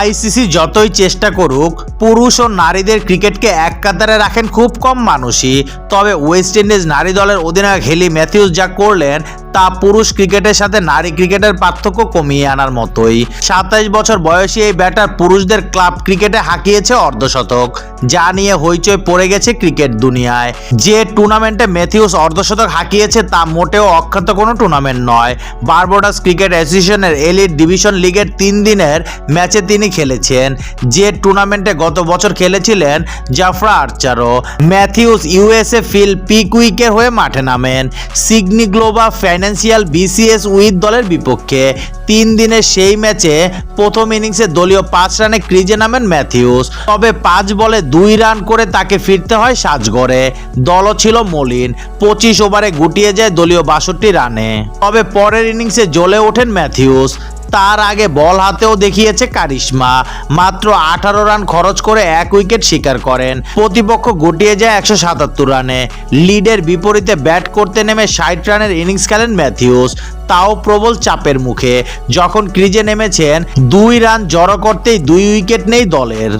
ICC যতই চেষ্টা করুক, পুরুষ ও নারীদের ক্রিকেটকে এক কাতারে রাখেন খুব কম মানুষই। তবে ওয়েস্ট ইন্ডিজ নারী দলের অধিনায়ক হেলি ম্যাথিউস যা করলেন তা পুরুষ ক্রিকেটের সাথে নারী ক্রিকেটের পার্থক্য কমিয়ে আনার মতোই। সাতাইশ বছর বয়সী এই ব্যাটার পুরুষদের ক্লাব ক্রিকেটে হাঁকিয়েছে অর্ধশতক, যা নিয়ে হইচই পড়ে গেছে ক্রিকেট দুনিয়ায়। যে টুর্নামেন্টে ম্যাথিউস অর্ধশতক হাঁকিয়েছে তা মোটেও অখ্যাত কোনো টুর্নামেন্ট নয়। বারবোডাস ক্রিকেট অ্যাসোসিয়েশনের এলিট ডিভিশন লিগের তিন দিনের ম্যাচে তিনি খেলেছেন। যে টুর্নামেন্টে গত বছর খেলেছিলেন জাফরা আর্চারো ম্যাথিউস ইউএসএ ফিল পিকুইকের হয়ে মাঠে নামেন। সিগনি গ্লোবা ফাইন্যান্সিয়াল বিসিএস উইথ দলের বিপক্ষে। তিন দিনের সেই ম্যাচে প্রথম ইনিংসে দলীয় পাঁচ রানে ক্রিজে নামেন ম্যাথিউস। তবে পাঁচ বলে দুই রান করে তাকে ফিরতে হয় সাজগড়ে। দলও ছিল মলিন। পঁচিশ ওভারে গুটিয়ে যায় দলীয় বাষট্টি রানে। তবে পরের ইনিংসে জ্বলে ওঠেন ম্যাথিউস। তার আগে বল হাতেও দেখিয়েছে কারিশমা। মাত্র আঠারো রান খরচ করে এক উইকেট শিকার করেন। প্রতিপক্ষ গটিয়ে যায় একশো সাতাত্তর রানে। লিডের বিপরীতে ব্যাট করতে নেমে ষাট রানের ইনিংস খেলেন ম্যাথিউস। তাও প্রবল চাপের মুখে। যখন ক্রিজে নেমেছেন, দুই রান জড়ো করতেই দুই উইকেট নেই দলের।